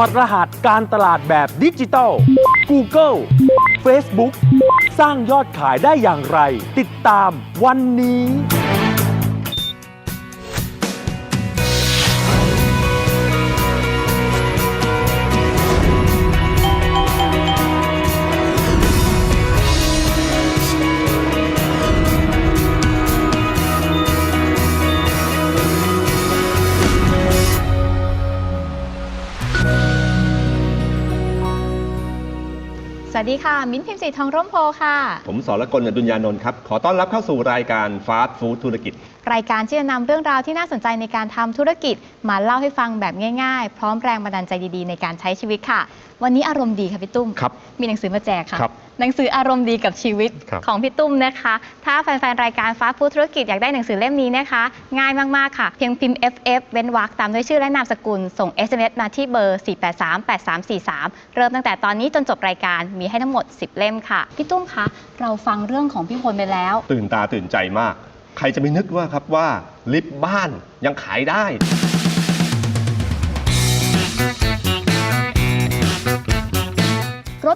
อดรหัสการตลาดแบบดิจิตอล Google Facebook สร้างยอดขายได้อย่างไร ติดตามวันนี้ วัสดีค่ะ มิ้นท์พิมพ์สีทองร่มโพค่ะ ผมสรกลอดุญญานนท์ครับ ขอต้อนรับเข้าสู่รายการฟาสต์ฟู้ดธุรกิจ รายการที่จะนำเรื่องราวที่น่าสนใจในการทำธุรกิจ มาเล่าให้ฟังแบบง่ายๆ พร้อมแรงบันดาลใจดีๆ ในการใช้ชีวิตค่ะ วันนี้อารมณ์ดีค่ะพี่ตุ้ม ครับ มีหนังสือมาแจกค่ะ ครับ หนังสืออารมณ์ดีกับชีวิตครับ ของพี่ตุ้มนะคะ ถ้าแฟนๆ รายการฟาสต์ฟู้ดธุรกิจอยากได้หนังสือเล่มนี้นะคะ ง่ายมากๆ ค่ะ เพียงพิมพ์ FF เว้นวรรคตามด้วยชื่อและนามสกุล ส่ง SMS มาที่เบอร์ 4838343 เริ่มตั้งแต่ตอนนี้จนจบรายการมีให้ทั้งหมด 10 เล่มค่ะ พี่ตุ้มคะเราฟังเรื่องของพี่พลไปแล้ว ตื่นตาตื่นใจมาก ใครจะไม่นึกว่าครับว่าลิฟต์บ้านยังขายได้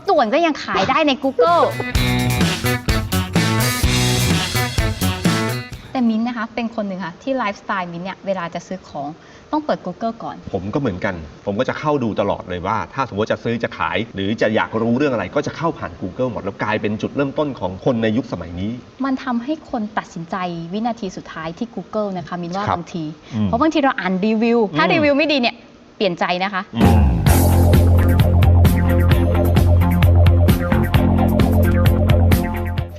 ถด่วนก็ยังขายได้ใน Google แต่มิ้นท์นะคะ เป็นคนหนึ่งค่ะ ที่ไลฟ์สไตล์มิ้นท์เนี่ย เวลาจะซื้อของต้องเปิด Google ก่อน ผมก็เหมือนกัน ผมก็จะเข้าดูตลอดเลยว่า ถ้าสมมติว่าจะซื้อจะขาย หรือจะอยากรู้เรื่องอะไร ก็จะเข้าผ่าน Google หมด แล้วกลายเป็นจุดเริ่มต้นของคนในยุคสมัยนี้ มันทำให้คนตัดสินใจวินาทีสุดท้ายที่ Google นะคะ มินว่าครับบางที อืมเพราะบางทีเราอ่านรีวิว ถ้าอืม รีวิวไม่ดีเนี่ย เปลี่ยนใจนะคะ อืม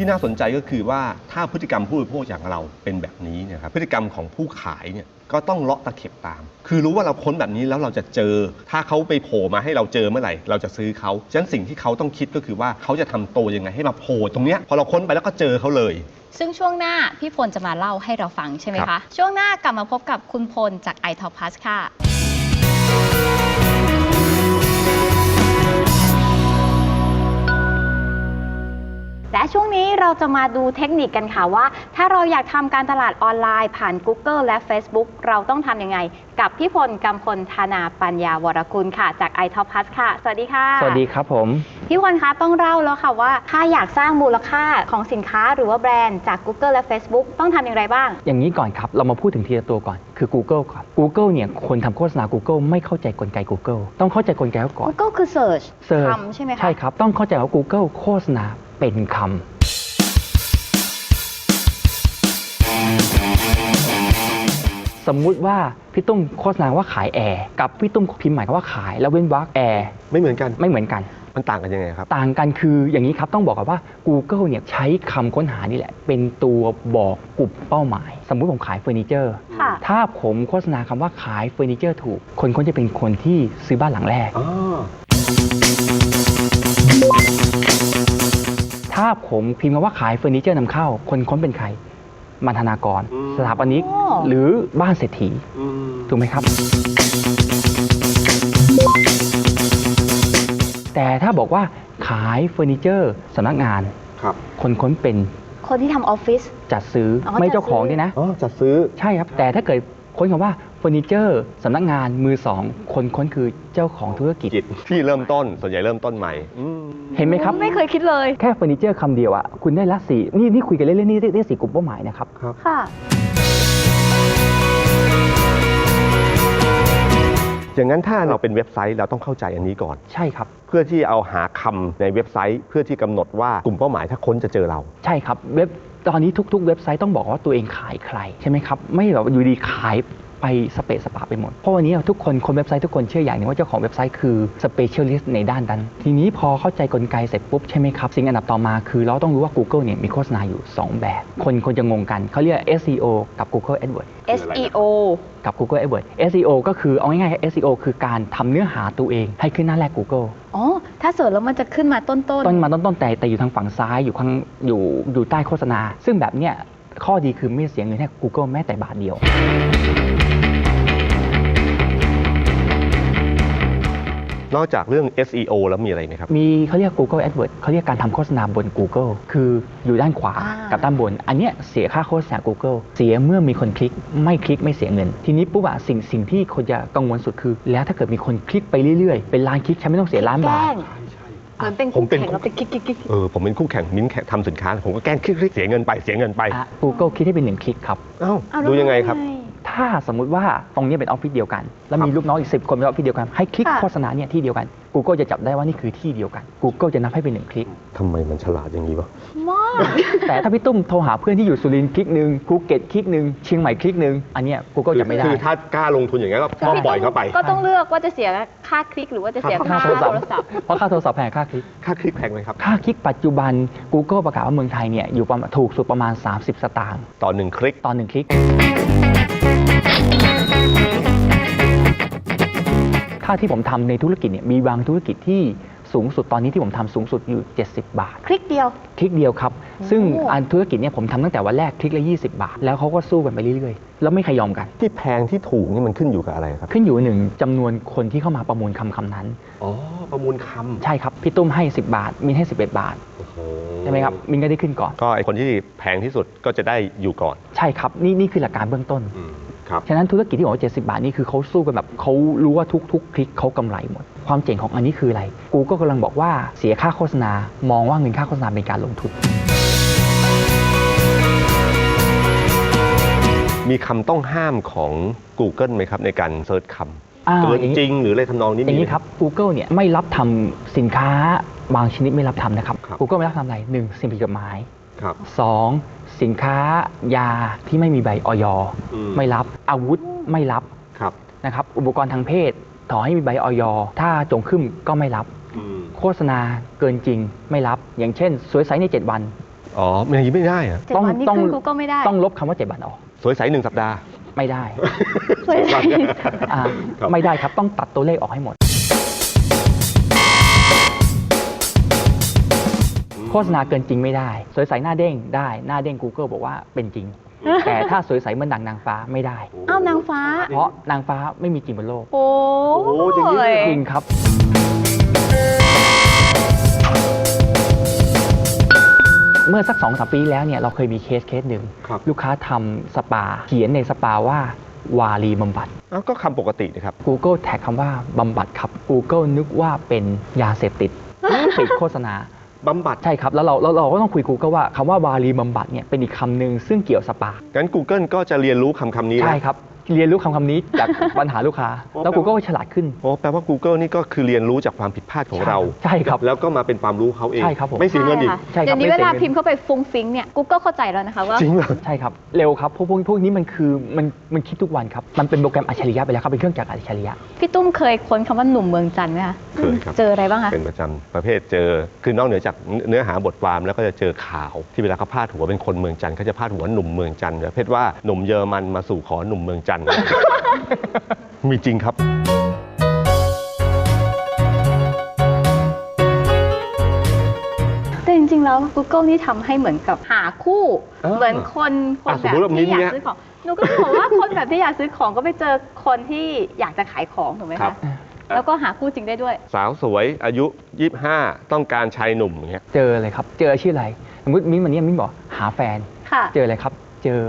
ที่น่าสนใจก็คือว่าถ้าพฤติกรรมผู้บริโภคอย่างเราเป็นแบบนี้เนะครับพฤติกรรมของผู้ขายเนี่ยก็ต้องเลาะตะเข็บตาม คือรู้ว่าเราค้นแบบนี้แล้วเราจะเจอ ถ้าเขาไปโผล่มาให้เราเจอเมื่อไหร่ เราจะซื้อเขาฉะนั้นสิ่งที่เขาต้องคิดก็คือว่าเขาจะทำตัวยังไงให้มาโผล่ตรงเนี้ยพอเราค้นไปแล้วก็เจอเขาเลย ซึ่งช่วงหน้าพี่พลจะมาเล่าให้เราฟังใช่ไหมครัคะบช่วงหน้ากลับมาพบกับคุณพลจาก i t o p u s ค่ะ และช่วงนี้เราจะมาดูเทคนิคกันค่ะว่า ถ้าเราอยากทำการตลาดออนไลน์ผ่าน Google และ Facebook เราต้องทำยังไง กับพี่พลกำพลธนาปัญญาวรกุลค่ะ จาก i t o p u s ค่ะ สวัสดีค่ะ สวัสดีครับผม พี่พลคะต้องเล่าแล้วค่ะว่า ถ้าอยากสร้างมูลค่าของสินค้าหรือว่าแบรนด์จาก Google และ Facebook ต้องทำอย่างไรบ้าง อย่างนี้ก่อนครับ เรามาพูดถึงทีละตัวก่อน คือ Google ก่อน Google เนี่ยคนทำโฆษณา Google ไม่เข้าใจกลไก Google ต้องเข้าใจกลไกเขาก่อน Google คือ Search Search คำใช่ไหมคะ ใช่ครับ ต้องเข้าใจว่า Google โฆษณาเป็นคำ สมมุติว่าพี่ตุ้มโฆษณาว่าขายแอร์กับพี่ตุ้มพิมพ์หมายความว่าขายแล้วเว้นวรรคแอร์ไม่เหมือนกัน ไม่เหมือนกัน มันต่างกันยังไงครับ ต่างกันคืออย่างนี้ครับต้องบอกกันว่า Google เนี่ยใช้คำค้นหานี่แหละ เป็นตัวบอกกลุ่มเป้าหมาย สมมุติผมขายเฟอร์นิเจอร์ ค่ะ ถ้าผมโฆษณาคำว่าขายเฟอร์นิเจอร์ถูก คนคนจะเป็นคนที่ซื้อบ้านหลังแรก อ๋อ ถ้าผมพิมพ์คำว่าขายเฟอร์นิเจอร์นำเข้า คนค้นเป็นใคร มันธนากรอืมสถาปนิกอ๋อหรือบ้านเศรษฐีอืมถูกไหมครับ แต่ถ้าบอกว่าขายเฟอร์นิเจอร์สำนักงานครับคนค้นเป็นคนที่ทำออฟฟิศจัดซื้อออไม่จัดเจ้าของซื้อด้วยนะอ๋อจัดซื้อ ใช่ครับ แต่ถ้าเกิดค้นคำว่า เฟอร์นิเจอร์สำนักงานมือสองคนค้นคือเจ้าของธุรกิจกิจที่เริ่มต้นส่วนใหญ่เริ่มต้นใหม่อืมเห็นไหมครับ ไม่เคยคิดเลย แค่เฟอร์นิเจอร์คำเดียวอะคุณได้ละสี่นี่นี่คุยกันเล่นๆนี่ได้สี่กลุ่มเป้าหมายนะครับ ค่ะ อย่างนั้นถ้าเราเป็นเว็บไซต์เราต้องเข้าใจอันนี้ก่อน ใช่ครับ เพื่อที่เอาหาคำในเว็บไซต์ เพื่อที่กำหนดว่ากลุ่มเป้าหมายถ้าค้นจะเจอเรา ใช่ครับเว็บตอนนี้ทุกๆ เว็บไซต์ต้องบอกว่าตัวเองขายใครใช่ไหมครับ ไม่แบบอยู่ดีขาย ไปสเปซสปาไปหมด เพราะวันนี้ทุกคนคนเว็บไซต์ทุกคนเชื่ออย่างหนึงว่าเจ้าของเว็บไซต์คือสเปเชียลิสต์ในด้านนั้น ทีนี้พอเข้าใจกลไกเสร็จปุ๊บใช่ไหมครับ สิ่งอันดับต่อมาคือเราต้องรู้ว่า Google เนี่ยมีโฆษณาอยู่ 2 แบบ คนคนจะงงกันเขาเรียก SEO กับ Google AdWords SEO กับ Google AdWords SEO ก็คือเอาง่ายๆ SEO คือการทำเนื้อหาตัวเอง ให้ขึ้นหน้าแรก Google อ๋อ ถ้าเสิร์ชแล้วมันจะขึ้นมาต้นๆ ต้นมาต้นๆ แต่แต่อยู่ทางฝั่งซ้ายอยู่ข้างอยู่อยู่ใต้โฆษณา ซึ่งแบบเนี้ยข้อดีคือไม่เสียเงินให้ Google แม้แต่บาทเดียว นอกจากเรื่อง SEO แล้วมีอะไรไหมครับ มีเขาเรียก Google AdWords เขาเรียกการทำโฆษณาบน Google คืออยู่ด้านขวาอ่ากั กับด้านบน อันเนี้ยเสียค่าโฆษณา Google เสียเมื่อมีคนคลิกไม่คลิกไม่เสียเงิน ทีนี้ปุ๊บอะสิ่งสิ่งที่คนจะกังวลสุดคือ แล้วถ้าเกิดมีคนคลิกไปเรื่อยๆ เป็นล้านคลิกฉันไม่ต้องเสียล้านแกบาล้ท งเหมือนเป็นผมเป็นคู่แข่งแล้วเป็นกิ๊กกิ๊กกิ๊ก เออผมเป็นคู่แข่งมิ้นท์แข่งทำสินค้า ผมก็แกล้งคลิกๆเสียเงินไปเสียเงินไป อะ Google คิดให้เป็นหนึ่งคลิกครับ เอ้าเอาแล้วดูยังไงครับ ถ้าสมมุติว่าตรงนี้เป็นออฟฟิศเดียวกัน แล้วมีครับลูกน้องอีก10คนเป็นออฟฟิศเดียวกัน ให้คลิกค่ะ โฆษณาเนี่ยที่เดียวกัน Google จะจับได้ว่านี่คือที่เดียวกัน Google จะนับให้เป็นหนึ่งคลิก ทำไมมันฉลาดอย่างนี้วะ มาก แต่ถ้าพี่ตุ้มโทรหาเพื่อนที่อยู่สุรินทร์คลิกหนึ่งภูเก็ตคลิกหนึ่งเชียงใหม่คลิกหนึ่งอันเนี้ย Google จะไม่ได้ คือถ้ากล้าลงทุนอย่างนี้นก็ก็ปล่อยเข้าไป ก็ต้องเลือกว่าจะเสียค่าคลิกหรือว่าจะเสียครับค่าค่าโทรศัพโทท์รศัพท์ เพราะค่าโทรศัพท์แพงค่าคลิก ค่าคลิกแพงไหมครับ ค่าคลิกปัจจุบัน Google ประกาศว่าเมืองไทยเนี่ยอยู่ประมาณถูกสุดประมาณ 30 สตางค์ต่อหนึ่งคลิก ต่อหนึ่งคลิกาที่ผมทำในธุรกิจเนี่ยมีบางธุรกิจที่สูงสุดตอนนี้ที่ผมทำสูงสุดอยู่ 70 บาท คลิกเดียว คลิกเดียวครับ ซึ่งโอ้อันธุรกิจเนี่ยผมทำตั้งแต่วันแรกคลิกละ20 บาท แล้วเขาก็สู้กันไปเรื่อยๆ แล้วไม่ขยอมกัน ที่แพงที่ถูกนี่มันขึ้นอยู่กับอะไรครับ ขึ้นอยู่หนึ่งจำนวนคนที่เข้ามาประมูลคำคำนั้น อ๋อ ประมูลคำ ใช่ครับ พี่ตุ้มให้ 10 บาท มินให้ 11 บาทโอ้โหใช่ไหมครับ มินก็ได้ขึ้นก่อน ก็ไอคนที่แพงที่สุดก็จะได้อยู่ก่อน ใช่ครับ นี่นี่คือหลักการเบื้องต้นอืม ครับฉะนั้นธุรกิจที่บอกว่า 70 บาทนี่คือเขาสู้กันแบบเขารู้ว่าทุกๆ คลิกเขากำไรหมด ความเจ๋งของอันนี้คืออะไร กูก็กำลังบอกว่าเสียค่าโฆษณา มองว่าเงินค่าโฆษณาเป็นการลงทุน มีคำต้องห้ามของ Google ไหมครับ ในการเซิร์ชคอ่าำเกินอย่างนี้ จริงหรืออะไรทำนองนี้อย่างมีนี้ไหมครับ Google เนี่ยไม่รับทำสินค้าบางชนิดไม่รับทำนะครับ ครับ Google ไม่รับทำอะไรหนึ่งสิ่งผิดกฎหมาย ครับ สองสินค้ายาที่ไม่มีใบออยอืม ไม่รับอาวุธไม่รับครับ นะครับ อุปกรณ์ทางเพศต่อให้มีใบออยถ้าจงขึ้นก็ไม่รับ อืมโฆษณาเกินจริงไม่รับ อย่างเช่น สวยใสใน 7 วัน อ๋อมันอย่างนี้ไม่ได้อะเจ็ดวันนี่ขึ้น Google ไม่ได้ต้องลบคำว่า 7 วันออก สวยใสหนึ่งสัปดาห์ ไม่ได้ สวยใส อ่าครับ ไม่ได้ครับต้องตัดตัวเลขออกให้หมด โฆษณาเกินจริงไม่ได้ สวยใสหน้าเด้งได้หน้าเด้ง Google บอกว่าเป็นจริง แต่ถ้าสวยใสเหมือนดังนางฟ้าไม่ได้ อ้าวนางฟ้า เพราะนางฟ้าไม่มีจริงบนโลกโอ้โอ้จริงๆยจริงครับ เมื่อสักสองสามปีแล้วเนี่ยเราเคยมีเคสเคสหนึ่งครับ ลูกค้าทำสปาเขียนในสปาว่าวารีบำบัดอ้าวก็คำปกตินะครับ Google แท็กคำว่าบำบัดครับ Google นึกว่าเป็นยาเสพติดปิดโฆษณา บำบัด ใช่ครับ แล้วเราแล้วเราก็ต้องคุย Google ว่าคำว่าวารีบำบัดเนี่ยเป็นอีกคำหนึ่งซึ่งเกี่ยวสปา งั้น Google ก็จะเรียนรู้คำคำนี้ใช่แล้วครับ เรียนรู้คำคำนี้จากปัญหาลูกค้าโอ้แล้วแปลว่า Google ก็ฉลาดขึ้นโอ้แปลว่า Google นี่ก็คือเรียนรู้จากความผิดพลาดของเรา ใช่ครับ แล้วก็มาเป็นความรู้เขาเอง ใช่ครับผม ไม่เสียเงินอีก ใช่ครับเดี๋ยวนี้ไม่เวเสียลาเงินพิมพ์เข้าไปฟุ้งฟิ้งเนี่ย Google เข้าใจแล้วนะคะว่า จริงเหรอ ใช่ครับเร็วครับพวกพวกพวกนี้มันคือมันมันคิดทุกวันครับมันเป็นโปรแกรมอัจฉริยะไปแล้วครับเป็นเครื่องจักรอัจฉริยะ พี่ตุ้มเคยค้นคำว่าหนุ่มเมืองจันทร์ไหมคะเคยครับ เจออะไรบ้างคะ เป็นประจำประเภทเจอ คือนอกเหนือจากเนื้อหาบทความแล้วก็จะเจอข่าวที่เวลาเขาพาดหัวเป็นคนเมืองจันทร์เขาจะพาดหัวหนุ่มเมืองจันทร์ประเภทว่าหนุ่มเยอรมันมาสู่ขอหนุ่มเมืองจันทร์มีจริงครับ แต่จริงๆ แล้ว Google นี่ทำให้เหมือนกับหาคู่เออเหมือนคนคนอะแบสมบมุติว่ามิ้ที่นท์อยากเนี่ยซื้อของหนูก็บอกว่าคนแบบที่อยากซื้อของก็ไปเจอคนที่อยากจะขายของถูกไหมครัคะบ แล้วก็หาคู่จริงได้ด้วย สาวสวยอายุ 25 ต้องการชายหนุ่มอย่างเงี้ย เจอเลยครับ เจอชื่ออะไร สมมติมิ้นท์วันนี้มิ้นท์บอกหาแฟน ค่ะ เจออะไรครับ เจอ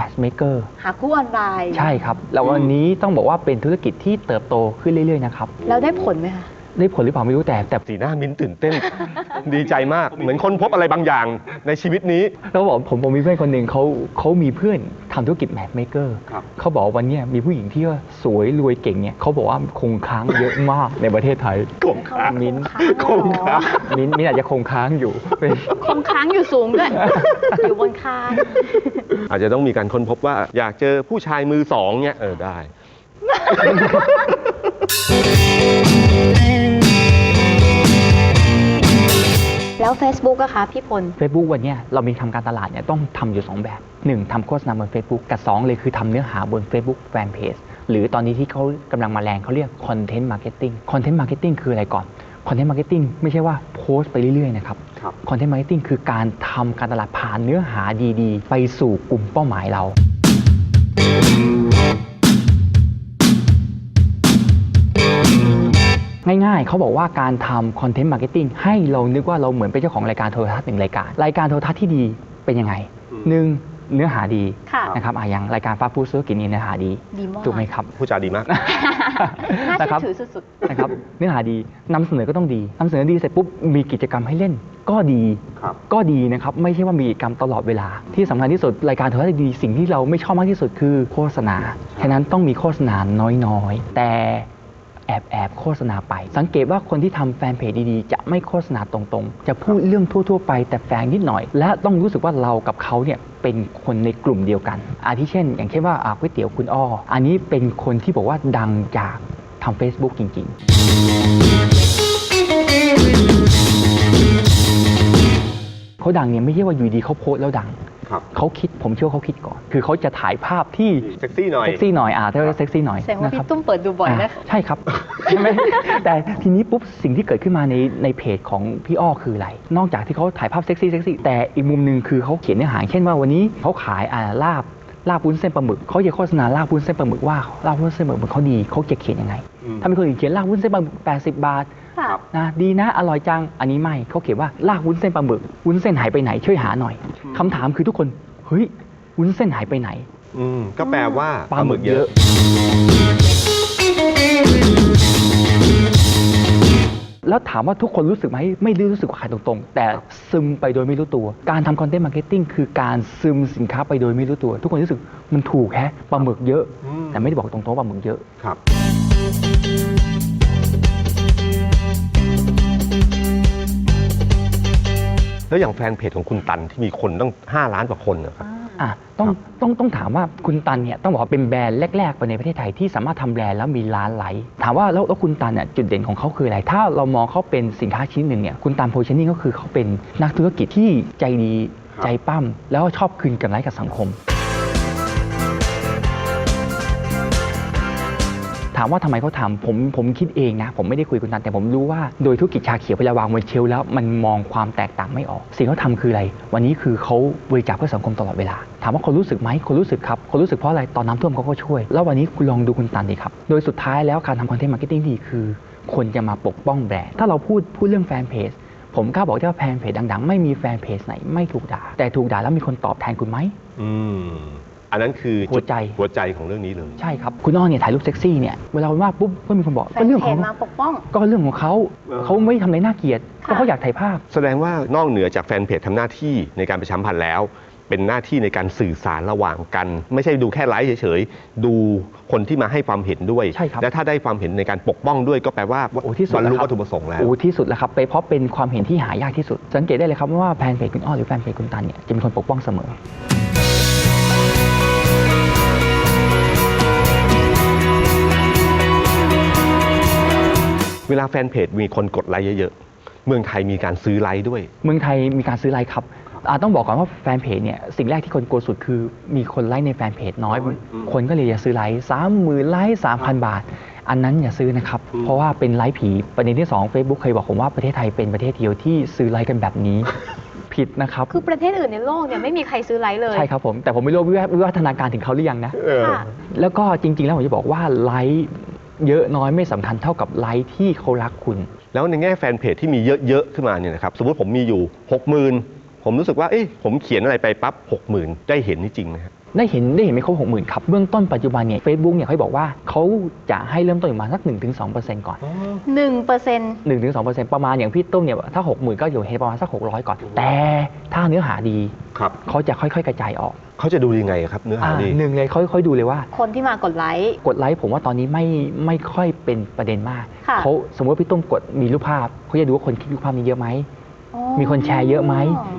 matchmaker หาคู่ออนไลน์ ใช่ครับ แล้ววันนี้ต้องบอกว่าเป็นธุรกิจที่เติบโตขึ้นเรื่อยๆนะครับ แล้วได้ผลไหมคะ ได้ผลหรือเปล่าไม่รู้แต่แต่สีหน้ามิ้นตื่นเต้น ดีใจมาก เหมือนคนพบอะไรบางอย่างในชีวิตนี้ แล้วบอกผมผมมีเพื่อนคนหนึ่งเขาเขามีเพื่อนทำธุรกิจแมทเมเกอร์ครับ เขาบอกว่าวันเนี้ยมีผู้หญิงที่ว่าสวยรวยเก่งเนี่ยเขาบอกว่าคงค้างเยอะมากในประเทศไทยกงค้างมิ้นท์คงค้างมิ้นท์มิ้นท์อาจจะคงค้างอยู่เป็นคงค้างอยู่สูงด้วย อยู่บนคานอาจจะต้องมีการค้นพบว่าอยากเจอผู้ชายมือสองเนี่ยเออได้ แล้ว Facebook อะคะพี่พล Facebook วันเนี้ยเรามีทำการตลาดเนี่ยต้องทำอยู่ 2 แบบ 1ทำโฆษณาบน Facebook กับ 2 เลยคือทำเนื้อหาบน Facebook Fanpage หรือตอนนี้ที่เขากำลังมาแรงเขาเรียก Content Marketing Content Marketing คืออะไรก่อน Content Marketing ไม่ใช่ว่าโพสต์ไปเรื่อยๆนะครับ ครับ Content Marketing คือการทำการตลาดผ่านเนื้อหาดีๆ ไปสู่กลุ่มเป้าหมายเรา ง่ายๆ เขาบอกว่าการทำคอนเทนต์มาร์เก็ตติ้งให้เรานึกว่าเราเหมือนเป็นเจ้าของรายการโทรทัศน์หนึ่งรายการ รายการโทรทัศน์ที่ดีเป็นยังไงอืมหนึ่งเนื้อหาดีค่ะนะครับอะอย่างรายการฟ้าพูดธุรกิจนี้เนื้อหาดีดีมากถูกไหมครับผู้จาดีมากน่านะครัเชื่บอถือสุดนะครับเนื้อหาดีนำเสนอก็ต้องดีนำเสนอดีเสร็จปุ๊บมีกิจกรรมให้เล่น ก็ดีครับก็ดีนะครับไม่ใช่ว่ามีกิจกรรมตลอดเวลา ที่สำคัญที่สุดรายการโทรทัศน์ดีสิ่งที่เราไม่ชอบมากที่สุดคือโฆษณาฉะนั้นต้องมีโฆษณาน้อยๆ แต่ แอบแอบโฆษณาไป สังเกตว่าคนที่ทำแฟนเพจดีๆ จะไม่โฆษณาตรงๆ จะพูดเรื่องทั่วๆ ไปแต่แฝงนิดหน่อย และต้องรู้สึกว่าเรากับเขาเนี่ยเป็นคนในกลุ่มเดียวกัน อาทิเช่น อย่างเช่นว่าก๋วยเตี๋ยวคุณอ้อ อันนี้เป็นคนที่บอกว่าดังจากทำ Facebook จริง ๆ เขาดังเนี่ยไม่ใช่ว่าอยู่ดีเขาโพสแล้วดัง เขาคิดผมเชื่อว่าเขาคิดก่อน คือเขาจะถ่ายภาพที่เซ็กซี่หน่อยเซ็กซี่หน่อยอ่าถ้าเรียกว่าเซ็กซี่หน่อยๆแสดงว่านะครัพี่ตุ้มเปิดดูบ่อยนะาใช่ครับใช่ไหมแต่ทีนี้ปุ๊บสิ่งที่เกิดขึ้นมาในในเพจของพี่อ้อคืออะไร นอกจากที่เขาถ่ายภาพเซ็กซี่เซ็กซี่แต่อีกมุมหนึ่งคือเขาเขียนเนื้อหาเช่นว่าวันนี้เขาขายอ่าลาบลาบวุ้นเส้นปลาหมึกเขาจะโฆษณาลาบวุ้นเส้นปลาหมึกว่าลาบวุ้นเส้นปลาหมึกเขาดีเขาจะเขียนยังไงอืมถ้ามีคนอื่นเขียนลาบวุ้นเส้นปลาหมึก80บาท ค่ะ นะดีนะอร่อยจังอันนี้ไม่เขาเขียนว่าลากวุ้นเส้นปลาหมึกวุ้นเส้นหายไปไหนช่วยหาหน่อยคำถามคือทุกคนเฮ้ยวุ้นเส้นหายไปไหนอืมก็แปลว่าปลาหมึกเยอะ แล้วถามว่าทุกคนรู้สึกไหมไม่ได้รู้สึกว่าขายตรงๆ แต่ซึมไปโดยไม่รู้ตัว การทำคอนเทนต์มาร์เก็ตติ้งคือการซึมสินค้าไปโดยไม่รู้ตัว ทุกคนรู้สึกมันถูกแฮะปลาหมึกเยอะอืมแต่ไม่ได้บอกตรงๆว่าปลาหมึกเยอะ ครับ แล้วอย่างแฟนเพจของคุณตันที่มีคนต้อง5 ล้านกว่าคนนะครับ อะต้องครับต้องต้องถามว่าคุณตันเนี่ยต้องบอกว่าเป็นแบรนด์แรกๆไปในประเทศไทยที่สามารถทำแบรนด์แล้วมีร้านไลค์ถามว่าแล้วแล้วคุณตันเนี่ยจุดเด่นของเขาคืออะไร ถ้าเรามองเขาเป็นสินค้าชิ้นหนึ่งเนี่ยคุณตันโพชนิ่งก็คือเขาเป็นนักธุรกิจที่ใจดีครับใจปั้มแล้วก็ชอบคืนกำไรกับสังคม ถามว่าทำไมเขาทำผมผมคิดเองนะ ผมไม่ได้คุยกับคุณตันแต่ผมรู้ว่าโดยธุรกิจชาเขียวเวลาวางบนเชลแล้วมันมองความแตกต่างไม่ออก สิ่งที่เขาทำคืออะไร วันนี้คือเขาบริจาคเพื่อสังคมตลอดเวลา ถามว่าคนรู้สึกไหมคนรู้สึกครับคนรู้สึกเพราะอะไรตอนน้ำท่วมเขาก็ช่วย แล้ววันนี้คุณลองดูคุณตันดิครับโดยสุดท้ายแล้วการทำคอนเทนต์มาร์เก็ตติ้งดีคือ คนจะมาปกป้องแบรนด์ถ้าเราพูดพูดเรื่องแฟนเพจผมกล้าบอกได้ว่าแฟนเพจดังๆ ไม่มีแฟนเพจไหนไม่ถูกด่า แต่ถูกด่าแล้วมีคนตอบแทนคุณไหม อืมอันนั้นคือหัวใจ หัวใจของเรื่องนี้เลย ใช่ครับ คุณอ้อเนี่ยถ่ายรูปเซ็กซี่เนี่ยเวลาว่าปุ๊บก็มีคนบอกแฟก็นเรื่องเพขอจงมาปกป้อง ก็เรื่องของเขาเออเขาไม่ทำอะไรน่าเกลียดค่ะก็เขาอยากถ่ายภาพ แสดงว่านอกเหนือจากแฟนเพจทำหน้าที่ในการประชาสัมพันธ์แล้วเป็นหน้าที่ในการสื่อสารระหว่างกัน ไม่ใช่ดูแค่ไลฟ์เฉยๆ ดูคนที่มาให้ความเห็นด้วยใช่ครับและถ้าได้ความเห็นในการปกป้องด้วยก็แปลว่าโอ้ที่สุดบรรลุแล้วครับวัตถุประสงค์แล้วโอ้ที่สุดแล้วครับไปเพราะเป็นความเห็นที่หายากที่สุด สังเกตได้เลยครับว่าแฟนเพจคุณอ้อหรือแฟนเพจคุณตันเนี่ยจะมีคนปกป้องเสมอ เวลาแฟนเพจมีคนกดไลค์เยอะๆ เมืองไทยมีการซื้อไลค์ด้วย เมืองไทยมีการซื้อไลค์ครับอ่าต้องบอกก่อนว่าแฟนเพจเนี่ยสิ่งแรกที่คนกลัวสุดคือมีคนไลค์ในแฟนเพจน้อยน้อยอืมคนก็เลยจะซื้อไลค์สามหมื่นไลค์สามพันบาท อันนั้นอย่าซื้อนะครับอืมเพราะว่าเป็นไลค์ผีประเด็นที่สอง Facebook เคยบอกผมว่าประเทศไทยเป็นประเทศเดียวที่ซื้อไลค์กันแบบนี้ ผิดนะครับคือประเทศอื่นในโลกเนี่ยไม่มีใครซื้อไลค์เลยใช่ครับผมแต่ผมไม่รู้ว่าวิวัวิวัฒนาการถึงเขาหรือยังนะเออค่ะ แล้วก็จริงๆ แล้วผมจะบอกว่าไลค์ เยอะน้อยไม่สำคัญเท่ากับไลค์ที่เขารักคุณ แล้วในแง่แฟนเพจที่มีเยอะๆขึ้นมาเนี่ยนะครับสมมติผมมีอยู่ 60,000 ผมรู้สึกว่าเอ้ยผมเขียนอะไรไปปั๊บ 60,000 ได้เห็นนี่จริงไหมครับ ได้เห็นได้เห็นไม่ครบหกหมื่นครับเบื้องต้นปัจจุบันเนี่ยเฟซบุ๊กเนี่ยเขาบอกว่าเขาจะให้เริ่มต้นอยู่ประมาณสัก1-2%ก่อนหนึ่งเปอร์เซ็นต์1-2%ประมาณอย่างพี่ตุ้มเนี่ยถ้า60,000ก็อยู่ให้ประมาณสัก600ก่อน แต่ถ้าเนื้อหาดีครับเขาจะค่อยๆ กระจายออกเขาจะดูยังไงครับเนื้อหาอ่าดีหนึ่งเลยเขาค่อยๆดูเลยว่า คนที่มากดไลค์กดไลค์ผมว่าตอนนี้ไม่ไม่ค่อยเป็นประเด็นมากค่ะเขาสมมติว่าพี่ตุ้มกดมีรูปภาพเขาจะดูว่าคนคลิกรูปภาพนี้เยอะไหมอ๋อมีคนแชร์เยอะไหม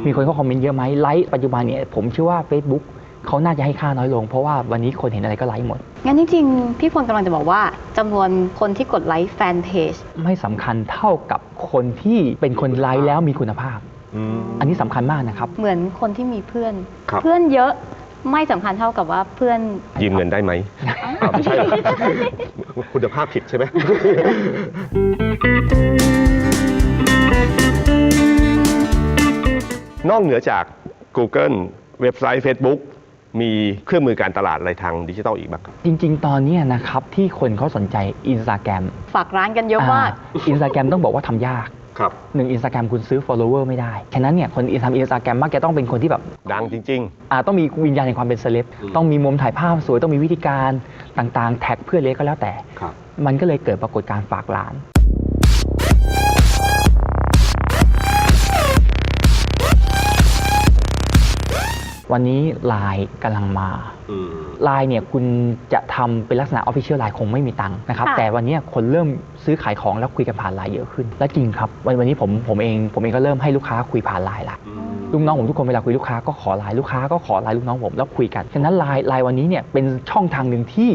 มีคนเข้าคอมเมนต์เยอะไหมไลค์ปัจจุบันเนี่ยผมเชื่อว่า Facebook เขาน่าจะให้ค่าน้อยลง เพราะว่าวันนี้คนเห็นอะไรก็ไลค์หมด งั้นจริงๆ พี่พลกำลังจะบอกว่าจำนวนคนที่กดไลค์แฟนเพจไม่สำคัญเท่ากับคนที่เป็นคนไลค์แล้วมีคุณภาพ อืม อันนี้สำคัญมากนะครับ เหมือนคนที่มีเพื่อน ครับ เพื่อนเยอะไม่สำคัญเท่ากับว่าเพื่อน ยืมเงินได้ไหมอ้าวไม่ใช่เหรอ คุณภาพผิดใช่ไหม นอกเหนือจาก Google เว็บไซต์ Facebook มีเครื่องมือการตลาดอะไรทางดิจิทัลอีกบ้างครับจริง ๆ ตอนเนี้ยนะครับที่คนเขาสนใจอินสตาแกรมฝากร้านกันเยอะมาก อินสตาแกรมต้องบอกว่าทำยากครับ หนึ่งอินสตาแกรมคุณซื้อ follower ไม่ได้ ฉะนั้นเนี่ยคนทำอินสตาแกรมมักจะต้องเป็นคนที่แบบ ดังจริง อ่าต้องมีวิญญาณแห่งความเป็นเซเลบอืมต้องมีมุมถ่ายภาพสวยต้องมีวิธีการต่างๆ แท็กเพื่อนเล็กก็แล้วแต่ๆครับ มันก็เลยเกิดปรากฏการณ์ฝากร้าน วันนี้ไลน์กำลังมา ไลน์เนี่ยคุณจะทำเป็นลักษณะออฟฟิเชียลไลน์คงไม่มีตังค์นะครับค่ะแต่วันเนี้ยคนเริ่มซื้อขายของแล้วคุยกันผ่านไลน์เยอะขึ้น และจริงครับ วันวันนี้ผมผมเองผมเองก็เริ่มให้ลูกค้าคุยผ่านไลน์ละลูกน้องผมทุกคนเวลาคุยลูกค้าก็ขอไลน์ลูกค้าก็ขอไลน์ลูกน้องผมแล้วคุยกันฉะนั้นไลน์ไลน์วันนี้เนี่ยเป็นช่องทางหนึ่งที่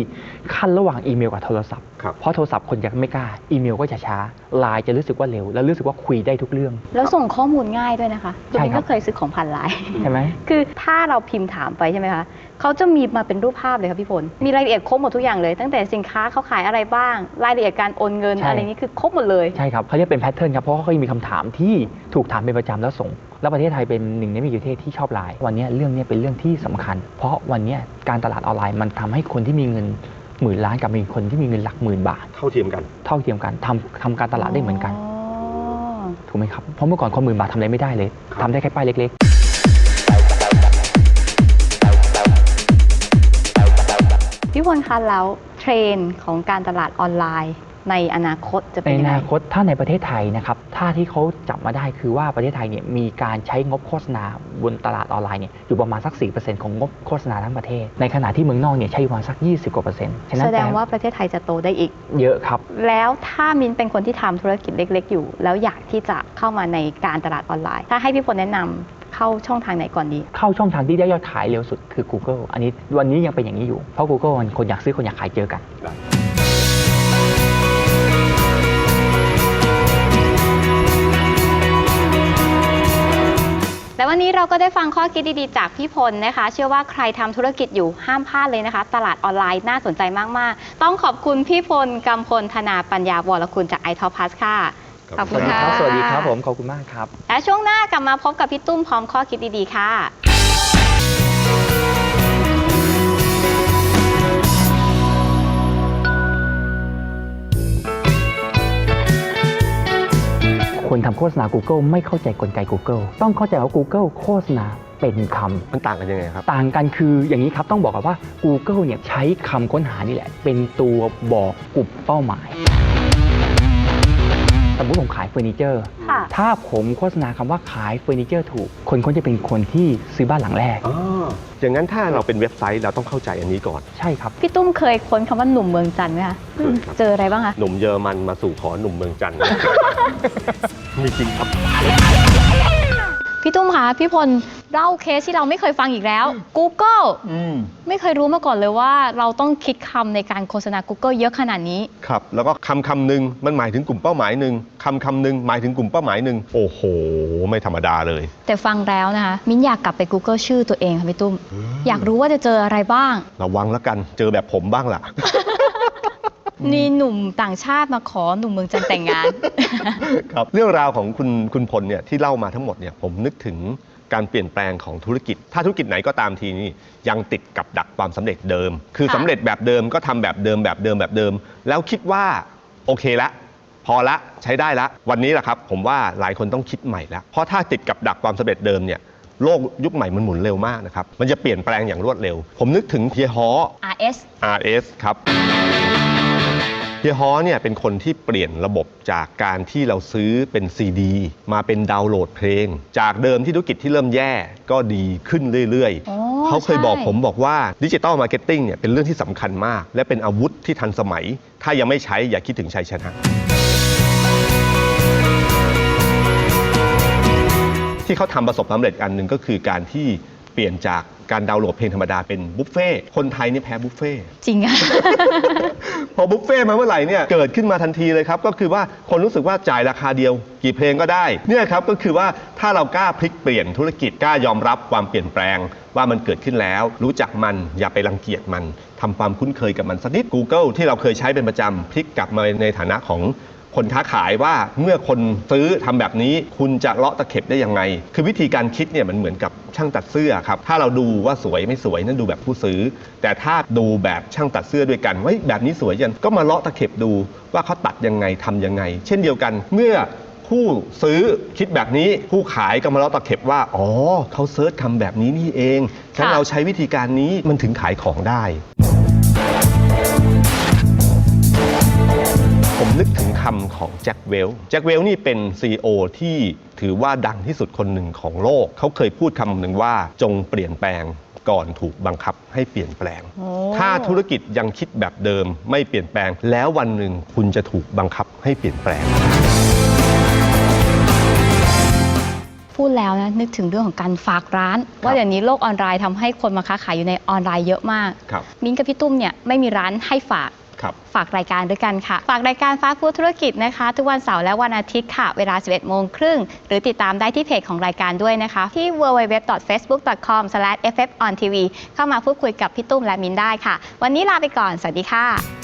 ขั้นระหว่างอีเมลกับโทรศัพท์ครับเพราะโทรศัพท์คนจะไม่กล้าอีเมลก็จะช้าไลน์จะรู้สึกว่าเร็ว แล้วรู้สึกว่าคุยได้ทุกเรื่อง แล้วส่งข้อมูลง่ายด้วยนะคะใช่ตัวเองครัก็บเคยซื้อของผ่านไลน์ใช่ไหมคือถ้าเราพิมพ์ถามไปใช่ไหมคะ เขาจะมีมาเป็นรูปภาพเลยค่ะพี่พลมีรายละเอียดครบหมดทุกอย่างเลย ตั้งแต่สินค้าเขาขายอะไรบ้าง รายละเอียดการโอนเงินใช่ อะไรนี้คือครบหมดเลย ใช่ครับเขาเรียกเป็นแพทเทิร์นครับ เพราะว่าเขายังมีคำถามที่ถูกถามเป็นประจำแล้วส่ง แล้วประเทศไทยเป็นหนึ่งในไม่กี่ประเทศที่ชอบไลน์วันนี้เรื่องนี้เป็นเรื่องที่สำคัญ เพราะวันนี้การตลาดออนไลน์มันทำให้คนที่มีเงินหมื่นล้านกับมีคนที่มีเงินหลักหมื่นบาท เท่าเทียมกัน เท่าเทียมกันทำทำการตลาดได้เหมือนกันอ๋อถูกไหมครับ เพราะเมื่อก่อนคนหมื่นบาททำอะไรไม่ได้เลยครับ ทำได้แค่ป้ายเล็กพี่ พลคะแล้วเทรนด์ของการตลาดออนไลน์ในอนาคตจะๆเป็ในนยังอไง นาคตถ้าในประเทศไทยนะครับถ้าที่เขาจับมาได้คือว่าประเทศไทยเนี่ยมีการใช้งบโฆษณาบนตลาดออนไลน์เนี่ยอยู่ประมาณสัก 4%ของงบโฆษณาทั้งประเทศ ในขณะที่เมืองนอกเนี่ยใช้ประมาณสัก 20 กว่าเปอร์เซ็นต์ฉะนั้นแสดงปลว่าประเทศไทยจะโตได้อีก เยอะครับ แล้วถ้ามินเป็นคนที่ทำธุรกิจเล็ก ๆ อยู่ แล้วอยากที่จะเข้ามาในการตลาดออนไลน์ ถ้าให้พี่พลแนะนำ เข้าช่องทางไหนก่อนดี เข้าช่องทางที่ได้ยอดขายเร็วสุดคือ Google อันนี้วันนี้ยังเป็นอย่างนี้อยู่ เพราะ Google มันคนอยากซื้อคนอยากขายเจอกันและวันนี้เราก็ได้ฟังข้อคิดดีๆ จากพี่พลนะคะ เชื่อว่าใครทำธุรกิจอยู่ห้ามพลาดเลยนะคะ ตลาดออนไลน์น่าสนใจมาก ๆ ต้องขอบคุณพี่พลกำพลธนาปัญญาวรคุณจากไอทอพัสค่ะ ขอบคุณค่ะ สวัสดีครับผมขอบคุณมากครับ และช่วงหน้ากลับมาพบกับพี่ตุ้มพร้อมข้อคิดดีๆ ค่ะ คนทำโฆษณา Google ไม่เข้าใจกลไก Google ต้องเข้าใจว่า Google โฆษณาเป็นคำ มันต่างกันยังไงครับ ต่างกันคืออย่างนี้ครับต้องบอกกันว่า Google เนี่ยใช้คำค้นหานี่แหละ เป็นตัวบอกกลุ่มเป้าหมาย สมมติผมขายเฟอร์นิเจอร์ ค่ะ ถ้าผมโฆษณาคำว่าขายเฟอร์นิเจอร์ถูก คนก็จะเป็นคนที่ซื้อบ้านหลังแรก อ๋ออย่างนั้นถ้าเราเป็นเว็บไซต์เราต้องเข้าใจอันนี้ก่อน ใช่ครับ พี่ตุ้มเคยค้นคำว่าหนุ่มเมืองจันทร์ไหมคะเคยครับ เจออะไรบ้างคะหนุ่มเยอรมันมาสู่ขอหนุ่มเมืองจันทร์ มีจริงครับ พี่ตุ้มคะพี่พล เล่าเคสที่เราไม่เคยฟังอีกแล้ว Google อืม ไม่เคยรู้มาก่อนเลยว่า เราต้องคิดคำในการโฆษณา Google เยอะขนาดนี้ ครับ แล้วก็คำคำหนึ่งมันหมายถึงกลุ่มเป้าหมายหนึ่งคำคำหนึ่งหมายถึงกลุ่มเป้าหมายหนึ่งโอ้โห ไม่ธรรมดาเลย แต่ฟังแล้วนะคะ มิ้นอยากกลับไป Google ชื่อตัวเองค่ะพี่ตุ้ม อยากรู้ว่าจะเจออะไรบ้าง ระวังแล้วกันเจอแบบผมบ้างล่ะ มีหนุ่มต่างชาติมาขอหนุ่มเมืองจันทร์แต่งงาน ครับเรื่องราวของคุณคุณพลเนี่ยที่เล่ามาทั้งหมดเนี่ยผมนึกถึง การเปลี่ยนแปลงของธุรกิจ ถ้าธุรกิจไหนก็ตามทีนี่ยังติดกับดักความสำเร็จเดิม คือค่ะ สำเร็จแบบเดิมก็ทำแบบเดิมแบบเดิมแบบเดิม แล้วคิดว่าโอเคละ พอละใช้ได้ละ วันนี้แหละครับ ผมว่าหลายคนต้องคิดใหม่แล้วเพราะถ้าติดกับดักความสำเร็จเดิมเนี่ยโลกยุคใหม่มันหมุนเร็วมากนะครับมันจะเปลี่ยนแปลงอย่างรวดเร็ว ผมนึกถึงเฮียฮอ RS RS ครับ เฮียฮอเนี่ยเป็นคนที่เปลี่ยนระบบจากการที่เราซื้อเป็นซีดี มาเป็นดาวน์โหลดเพลง จากเดิมที่ธุรกิจที่เริ่มแย่ก็ดีขึ้นเรื่อยอ๋อๆ เขาเคยใช่บอกผมบอกว่าดิจิ t a ลมาร์เก็ตติ้งเนี่ยเป็นเรื่องที่สำคัญมาก และเป็นอาวุธที่ทันสมัย ถ้ายังไม่ใช้อย่าคิดถึงชัยชนะ ที่เขาทำประสบความสำเร็จอันหนึ่งก็คือการที่เปลี่ยนจาก การดาวน์โหลดเพลงธรรมดาเป็นบุฟเฟ่ต์คนไทยนี่แพ้บุฟเฟ่ต์ จริงอะ พอบุฟเฟ่ต์มาเมื่อไหร่เนี่ยเกิดขึ้นมาทันทีเลยครับ ก็คือว่าคนรู้สึกว่าจ่ายราคาเดียว กี่เพลงก็ได้เนี่ยครับก็คือว่าถ้าเรากล้าพลิกเปลี่ยนธุรกิจกล้ายอมรับความเปลี่ยนแปลง ว่ามันเกิดขึ้นแล้ว รู้จักมันอย่าไปรังเกียจมันทำความคุ้นเคยกับมันสักนิด Google ที่เราเคยใช้เป็นประจำพลิกกลับมาในฐานะของ คนค้าขายว่าเมื่อคนซื้อทำแบบนี้ คุณจะเลาะตะเข็บได้ยังไง คือวิธีการคิดเนี่ยมันเหมือนกับช่างตัดเสื้อครับถ้าเราดูว่าสวยไม่สวยนั่นดูแบบผู้ซื้อ แต่ถ้าดูแบบช่างตัดเสื้อด้วยกันว่าแบบนี้สวยจังก็มาเลาะตะเข็บดูว่าเขาตัดยังไงทำยังไง เช่นเดียวกันเมื่อผู้ซื้อคิดแบบนี้ผู้ขายก็มาเล่าตะเข็บว่า อ๋อเขาเซิร์ชทำแบบนี้นี่เองถ้าค่ะเราใช้วิธีการนี้มันถึงขายของได้ ผมนึกถึงคำของแจ็คเวลแจ็คเวลนี่เป็น CEO ที่ถือว่าดังที่สุดคนหนึ่งของโลก เขาเคยพูดคำหนึ่งว่าจงเปลี่ยนแปลงก่อนถูกบังคับให้เปลี่ยนแปลงโอ้ถ้าธุรกิจยังคิดแบบเดิมไม่เปลี่ยนแปลง แล้ววันหนึ่งคุณจะถูกบังคับให้เปลี่ยนแปลง พูดแล้วนะนึกถึงเรื่องของการฝากร้าน ว่าเดี๋ยวนี้โลกออนไลน์ทำให้คนมาค้าขายอยู่ในออนไลน์เยอะมาก ครับ มิ้นท์กับพี่ตุ้มเนี่ยไม่มีร้านให้ฝาก ครับฝากรายการด้วยกันค่ะ ฝากรายการฟ้าฟูธุรกิจนะคะ ทุกวันเสาร์และวันอาทิตย์ค่ะ เวลา 11 โมงครึ่ง หรือติดตามได้ที่เพจของรายการด้วยนะคะ ที่ www.facebook.com/ffontv เข้ามาพูดคุยกับพี่ตุ้มและมินได้ค่ะ วันนี้ลาไปก่อน สวัสดีค่ะ